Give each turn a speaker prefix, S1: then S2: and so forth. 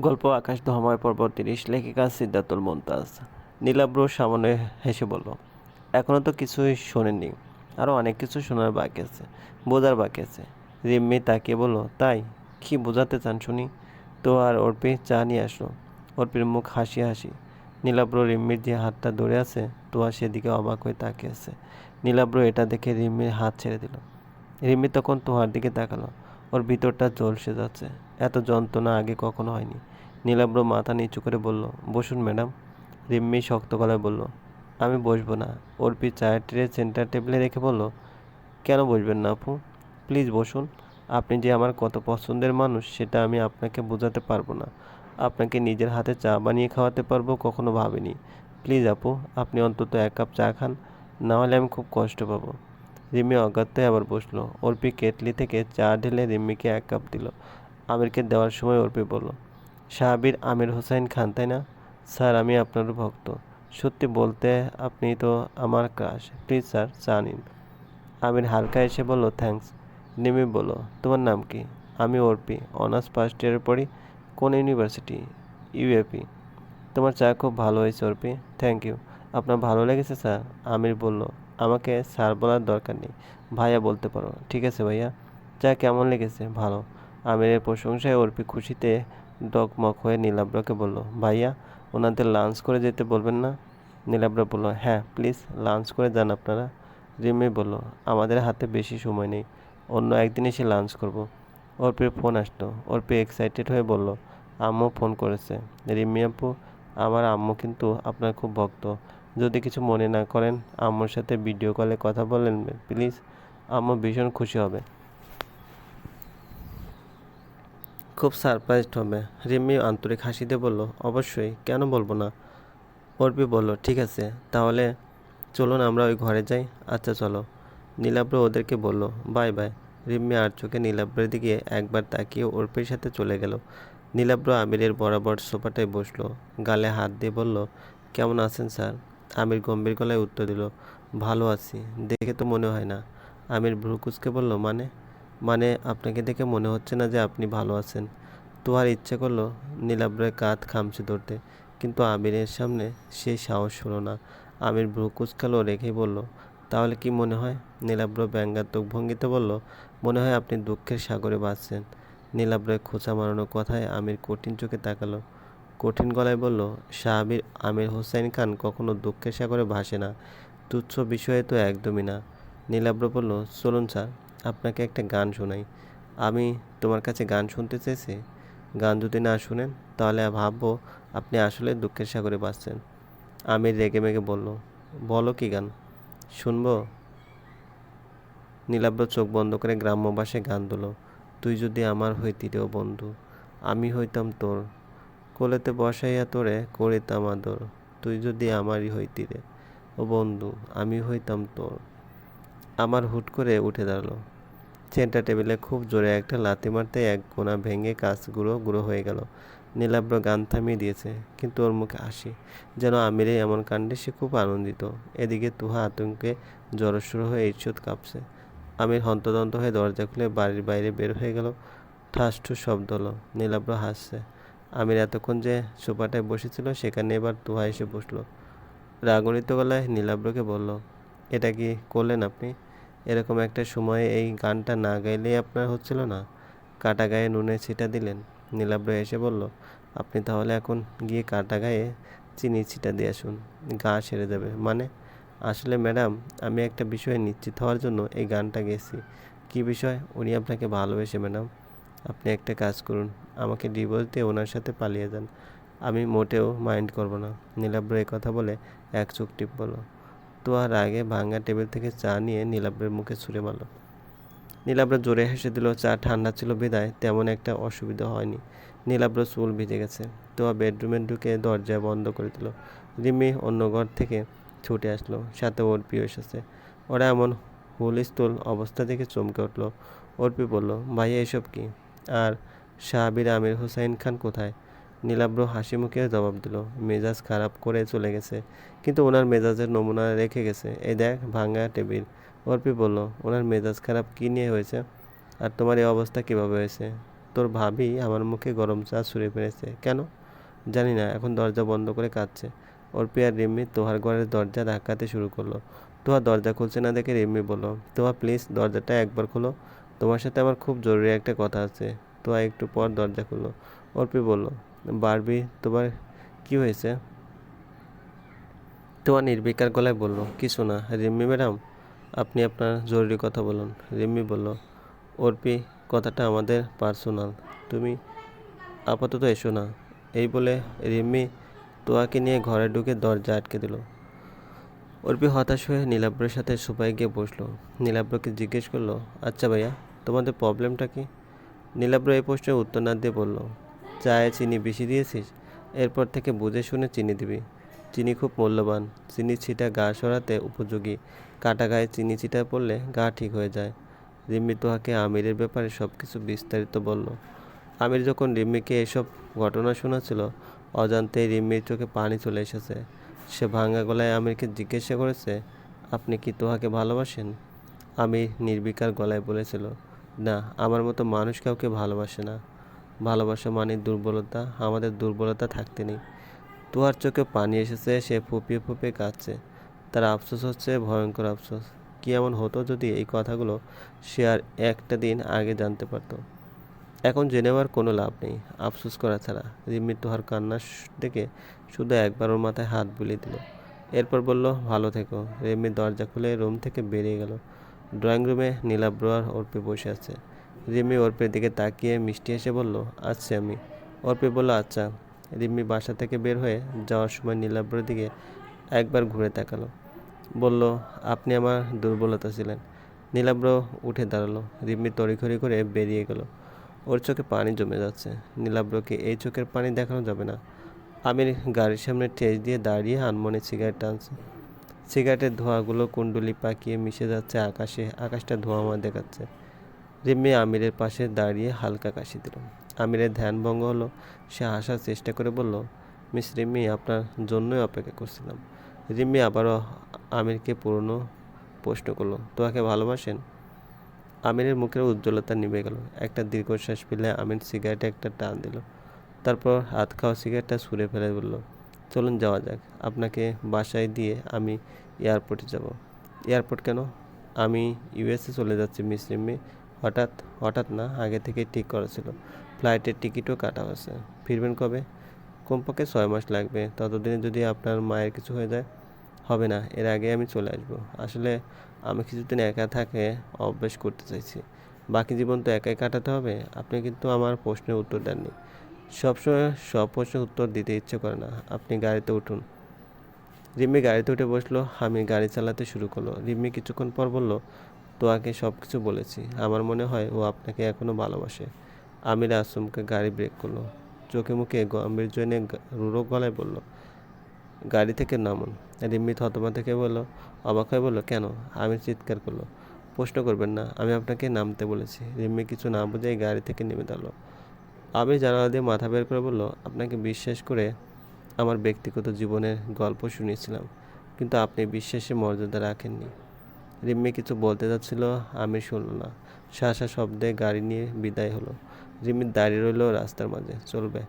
S1: গল্প আকাশ ধমায় পর্ব তিরিশ, লেখিকা সিদ্ধাতুল মমতাজ নীলাব্র সামনে হেসে বলল এখনও তো কিছুই শোনেনি আরও অনেক কিছু শোনার বাকি আছে, বোঝার বাকি আছে। রিম্মি তাকিয়ে বলল, তাই? কি বোঝাতে চান শুনি? তো আর অর্পি চা নিয়ে আসলো। অর্পির মুখ হাসি হাসি। নীলাব্র রিম্মির যে হাতটা ধরে আছে তোয়া সেদিকে অবাক হয়ে তাকিয়ে আছে। নীলাব্র এটা দেখে রিম্মির হাত ছেড়ে দিল। রিম্মি তখন তোহার দিকে তাকালো। ওর ভিতরটা জ্বলসে যাচ্ছে। এত যন্ত্রণা আগে কখনো হয়নি। নীলাব্র মাথা নিচু করে বলল, বসুন ম্যাডাম। রিম্মি শক্ত গলায় বলল, আমি বসবো না। অর্পি চায়ের ট্রে সেন্টার টেবিলে রেখে বলল, কেন বসবেন না আপু? প্লিজ বসুন। আপনি যে আমার কত পছন্দের মানুষ, সেটা আমি আপনাকে বোঝাতে পারব না। আপনাকে নিজের হাতে চা বানিয়ে খাওয়াতে পারব, কখনো ভাবিনি। প্লিজ আপু, আপনি অন্তত এক কাপ চা খান, না হলে আমি খুব কষ্ট পাবো। রিম্মি অজ্ঞাতই আবার বসল। অর্পি কেটলি থেকে চা ঢেলে রিম্মিকে এক কাপ দিল। আমিরকে দেওয়ার সময় অর্পি বলল সাহাবির আমির হোসেন খান, তাই না? স্যার, আমি আপনার ভক্ত। সত্যি বলতে আপনি তো আমার ক্রাশ প্লিজ স্যার চা নিন আমির হালকা এসে বলল থ্যাঙ্কস নিমি বলল, তোমার নাম কি? আমি অর্পি, অনার্স ফার্স্ট ইয়ারে পড়ি কোন ইউনিভার্সিটি ইউএপি তোমার চা খুব ভালো হয়েছে, অর্পি। থ্যাংক ইউ আপনার ভালো লেগেছে, স্যার? আমির বলল, আমাকে স্যার বলার দরকার নেই। ভাইয়া বলতে পারো। ঠিক আছে, ভাইয়া? চা কেমন লেগেছে? ভালো। আমিরের প্রশংসায় অর্পি খুশিতে ডকমক হয়ে নীলাব্রকে বলল, ভাইয়া, ওনাদের লাঞ্চ করে যেতে বলবেন না? নীলাব্র বলল হ্যাঁ প্লিজ লাঞ্চ করে যান আপনারা। রিমি বলল, আমাদের হাতে বেশি সময় নেই, অন্য একদিন এসে লাঞ্চ করব। অর্পির ফোন আসতো ওর অর্পি এক্সাইটেড হয়ে বলল, আম্মু ফোন করেছে। রিমি আপু, আমার আম্মু কিন্তু আপনার খুব ভক্ত। যদি কিছু মনে না করেন, আম্মুর সাথে ভিডিও কলে কথা বলেন প্লিজ আম্মু ভীষণ খুশি হবে খুব সারপ্রাইজড হবে। রিমি আন্তরিক হাসিতে বলল, অবশ্যই, কেন বলব না? অর্পি বলল, ঠিক আছে, তাহলে চলুন আমরা ওই ঘরে যাই। আচ্ছা চলো। নীলাব্র ওদেরকে বলল, বাই বাই। রিম্মি আর চোখে নীলাব্রের দিকে একবার তাকিয়ে অর্পির সাথে চলে গেল। নীলাব্র আমিরের বরাবর সোফাটায় বসল, গালে হাত দিয়ে বলল, কেমন আছেন স্যার? আমির গম্ভীর গলায় উত্তর দিল, ভালো আছি, দেখে তো মনে হয় না। আমির ভ্রুকুচকে বলল মানে? মানে আপনাকে দেখে মনে হচ্ছে না যে আপনি ভালো আছেন। তোহার ইচ্ছে করল নীলাব্রের কাঁধ খামচে ধরতে। কিন্তু আমিরের সামনে সেই সাহস হলো না। আমির ভ্রু কুচকালো রেখেই বলল, তাহলে কি মনে হয়? নীলাব্র ব্যঙ্গাত্মক ভঙ্গিতে বলল, মনে হয় আপনি দুঃখের সাগরে বাঁচছেন। নীলাব্রের খোঁচা মারানো কথায় আমির কঠিন চোখে তাকালো। কঠিন গলায় বলল সাহাবির আমির হোসেন খান কখনো দুঃখের সাগরে ভাসে না। তুচ্ছ বিষয়ে তো একদমই না। নীলাব্র বলল, চলুন স্যার। আপনাকে একটা গান শোনাই। আমি তোমার কাছে গান শুনতে চেয়েছি। গান যদি না শুনেন, তাহলে ভাববো আপনি আসলে দুঃখের সাগরে বাঁচছেন। আমি রেগে মেগে বলল, বলো কি গান? শুনব? নীলাব্র চোখ বন্ধ করে গ্রাম্য ভাষায় গান দিল, তুই যদি আমার হইতি হইতিরেও বন্ধু, আমি হইতাম তোর। কোলেতে বসাইয়া তোরে করিতাম আদর। তুই যদি আমারই হইতিরে ও বন্ধু, আমি হইতাম তোর। আমার হুট করে উঠে দাঁড়াল। চেনটা টেবিলে খুব জোরে একটা লাথি মারতে এক কোনা ভেঙে কাজ গুঁড়ো হয়ে গেল। নীলাব্র গান থামিয়ে দিয়েছে, কিন্তু ওর মুখে হাসি। যেন আমিরে এমন কাণ্ডে সে খুব আনন্দিত। এদিকে তুহা আতঙ্কে জড়সড় হয়ে ঈর্ষদ কাঁপছে। আমির হন্তদন্ত হয়ে দরজা খুলে বাড়ির বাইরে বের হয়ে গেল। ঠাস ঠাসঠু শব্দ হলো। নীলাব্র হাসছে। আমির এতক্ষণ যে সোফাটায় বসেছিল, সেখানে এবার তুহা এসে বসল। রাগণিত গলায় নীলাব্রকে বলল, এটা কি করলেন আপনি? এরকম একটা সময়ে এই গানটা না গাইলেই আপনার হচ্ছিল না। কাটা গায়ে নুনে ছিটা দিলেন। নীলাব্র এসে বলল, আপনি তাহলে এখন গিয়ে কাটা গায়ে চিনি ছিটা দিয়ে আসুন। গা সেরে যাবে। মানে আসলে ম্যাডাম, আমি একটা বিষয়ে নিশ্চিত হওয়ার জন্য এই গানটা গেছি কী বিষয়? উনি আপনাকে ভালোবেসে ম্যাডাম। আপনি একটা কাজ করুন। আমাকে ডিভোর্স দিয়ে ওনার সাথে পালিয়ে যান। আমি মোটেও মাইন্ড করব না। নীলাব্র কথা বলে এক টিপ বলো তো আর আগে ভাঙা টেবিল থেকে চা নিয়ে নীলাব্রের মুখে ছুঁড়ে মারল। নীলাব্র জোরে হেসে দিল, চা ঠান্ডা ছিল বিদায়, তেমন একটা অসুবিধা হয়নি। নীলাব্র চুল ভিজে গেছে। তোয়া বেডরুমে ঢুকে দরজা বন্ধ করে দিল। রিমি অন্য ঘর থেকে ছুটে আসলো, সাথে অর্পি এসেছে। ওরা এমন হুলস্থুল অবস্থা দেখে চমকে উঠল। অর্পি বলল, ভাইয়া, এসব কি? আর শাহাবির আমির হুসাইন খান কোথায়? নীলাব্র হাসি মুখে জবাব দিল, মেজাজ খারাপ করে চলে গেছে, কিন্তু ওনার মেজাজের নমুনা রেখে গেছে। এই দেখ, ভাঙা টেবিল। অর্পি বলল, ওনার মেজাজ খারাপ কী নিয়ে হয়েছে? আর তোমার এই অবস্থা কীভাবে হয়েছে? তোর ভাবি আমার মুখে গরম চা ছুঁড়ে ফেলেছে। কেন? জানি না, এখন দরজা বন্ধ করে কাঁদছে। অর্পি আর রিম্মি তোহার ঘরের দরজা ধাক্কাতে শুরু করল। তোহা দরজা খুলছে না দেখে রিম্মি বলল, তোহা, প্লিজ দরজাটা একবার খোলো। তোমার সাথে আমার খুব জরুরি একটা কথা আছে। তোহা একটু পর দরজা খুললো। অর্পি বলল বারবি তোমার কি হয়েছে? তোয়া নির্বিকার গলায় বলল, কিছু না, রিম্মি ম্যাডাম, আপনি আপনার জরুরি কথা বলুন। রিম্মি বলল, অর্পি, কথাটা আমাদের পার্সোনাল, তুমি আপাতত এসো না। এই বলে রিম্মি তোয়াকে নিয়ে ঘরে ঢুকে দরজা আটকে দিল। অর্পি হতাশ হয়ে নীলাব্রের সাথে সোফায় গিয়ে বসল। নীলাব্রকে জিজ্ঞেস করল আচ্ছা ভাইয়া, তোমাদের প্রবলেমটা কি? নীলাব্র এই প্রশ্নের উত্তর না দিয়ে বলল চায়ে চিনি বেশি দিয়েছিস? এরপর থেকে বুঝে শুনে চিনি দিবি। চিনি খুব মূল্যবান। চিনি ছিটা গা সরাতে উপযোগী। কাটা গায়ে চিনি ছিটা পড়লে গা ঠিক হয়ে যায়। রিম্মি তোহাকে আমিরের ব্যাপারে সব কিছু বিস্তারিত বলল। আমির যখন রিম্মিকে এসব ঘটনা শোনাচ্ছিল, অজান্তেই রিম্মির চোখে পানি চলে এসেছে। সে ভাঙা গলায় আমিরকে জিজ্ঞাসা করেছে, আপনি কি তোহাকে ভালোবাসেন? আমি নির্বিকার গলায় বলেছিল, না, আমার মতো মানুষ কাউকে ভালোবাসে না। ভালোবাসা মানে দুর্বলতা, আমাদের দুর্বলতা থাকতে নেই। তোহার চোখে পানি এসেছে, সে ফুপিয়ে ফুপিয়ে কাঁদছে। তার আফসোস হচ্ছে, ভয়ঙ্কর আফসোস। কি এমন হতো যদি এই কথাগুলো সে আর একটা দিন আগে জানতে পারতো? এখন জেনেবার কোনো লাভ নেই, আফসোস করা ছাড়া। রিম্মি তোহার কান্না দেখে শুধু একবার ওর মাথায় হাত বুলিয়ে দিল। এরপর বলল, ভালো থেকো। রিম্মি দরজা খুলে রুম থেকে বেরিয়ে গেল। ড্রয়িং রুমে নীলাব্র আর অর্পি বসে আছে। রিম্মি অর্পির দিকে তাকিয়ে মিষ্টি এসে বলল আচ্ছা আমি। অর্পি বলল আচ্ছা। রিম্মি বাসা থেকে বের হয়ে যাওয়ার সময় নীলাব্রর দিকে একবার ঘুরে তাকালো। বলল, আপনি আমার দুর্বলতা ছিলেন। নীলাব্র উঠে দাঁড়াল। রিম্মি তড়িঘড়ি করে বেরিয়ে গেল। ওর চোখে পানি জমে যাচ্ছে। নীলাব্রকে এই চোখের পানি দেখানো যাবে না। আমির গাড়ির সামনে ঠেস দিয়ে দাঁড়িয়ে আনমনে সিগারেট টানছে। সিগারেটের ধোঁয়াগুলো কুণ্ডলি পাকিয়ে মিশে যাচ্ছে আকাশে। আকাশটা ধোঁয়াময় দেখাচ্ছে। রিম্মি আমিরের পাশে দাঁড়িয়ে হালকা কাশি দিল। আমিরের ধ্যান ভঙ্গ হলো। সে হাসার চেষ্টা করে বলল, মিস রিম্মি আপনার জন্যই অপেক্ষা করছিলাম। রিম্মি আবারও আমিরকে পুরনো প্রশ্ন করল, তোমাকে ভালোবাসেন? আমিরের মুখের উজ্জ্বলতা নিভে গেল। একটা দীর্ঘশ্বাস ফেলে আমির সিগারেটে একটা টান দিল। তারপর হাত খাওয়া সিগারেটটা ছুঁড়ে ফেলে বলল, চলুন যাওয়া যাক। আপনাকে বাসায় দিয়ে আমি এয়ারপোর্টে যাব। এয়ারপোর্ট কেন? আমি ইউএসএ চলে যাচ্ছি, মিস রিম্মি হঠাৎ হঠাৎ না, আগে থেকে ঠিক করা ছিল। ফ্লাইটের টিকিটও কাটা হয়েছে। ফিরবেন কবে? কমপক্ষে ছয় মাস লাগবে। ততদিনে যদি আপনার মায়ের কিছু হয়ে যায়, হবে না। এর আগে আমি চলে আসব। আসলে আমি কিছুদিন একা থাকে অভ্যাস করতে চাইছি। বাকি জীবন তো একাই কাটাতে হবে। আপনি কিন্তু আমার প্রশ্নের উত্তর দেননি। সবসময় সব প্রশ্নের উত্তর দিতে ইচ্ছে করে না। আপনি গাড়িতে উঠুন। রিম্মি গাড়িতে উঠে বসল। আমি গাড়ি চালাতে শুরু করল। রিম্মি কিছুক্ষণ পর বলল তোয়াকে সব কিছু বলেছি। আমার মনে হয় ও আপনাকে এখনও ভালোবাসে। আমির আসমকে গাড়ি ব্রেক করল। চোখে মুখে গম্ভীর জন্য রুড়ো গলায় বলল, গাড়ি থেকে নামুন। রিম্মি থতমা থেকে বলল, অবাক হয়ে বলল, কেন? আমি চিৎকার করল, প্রশ্ন করবেন না, আমি আপনাকে নামতে বলেছি। রিম্মি কিছু না বুঝেই গাড়ি থেকে নেমে দাঁড়াল। আমি জানালা দিয়ে মাথা বের করে বলল, আপনাকে বিশ্বাস করে আমার ব্যক্তিগত জীবনের গল্প শুনিয়েছিলাম, কিন্তু আপনি বিশ্বাসে মর্যাদা রাখেননি। রিম্মি কিছু বলতে যাচ্ছিল, আমি শুনল না। শাসা শব্দে গাড়ি নিয়ে বিদায় হলো। রিম্মি দাঁড়িয়ে রইল রাস্তার মাঝে। চলবে।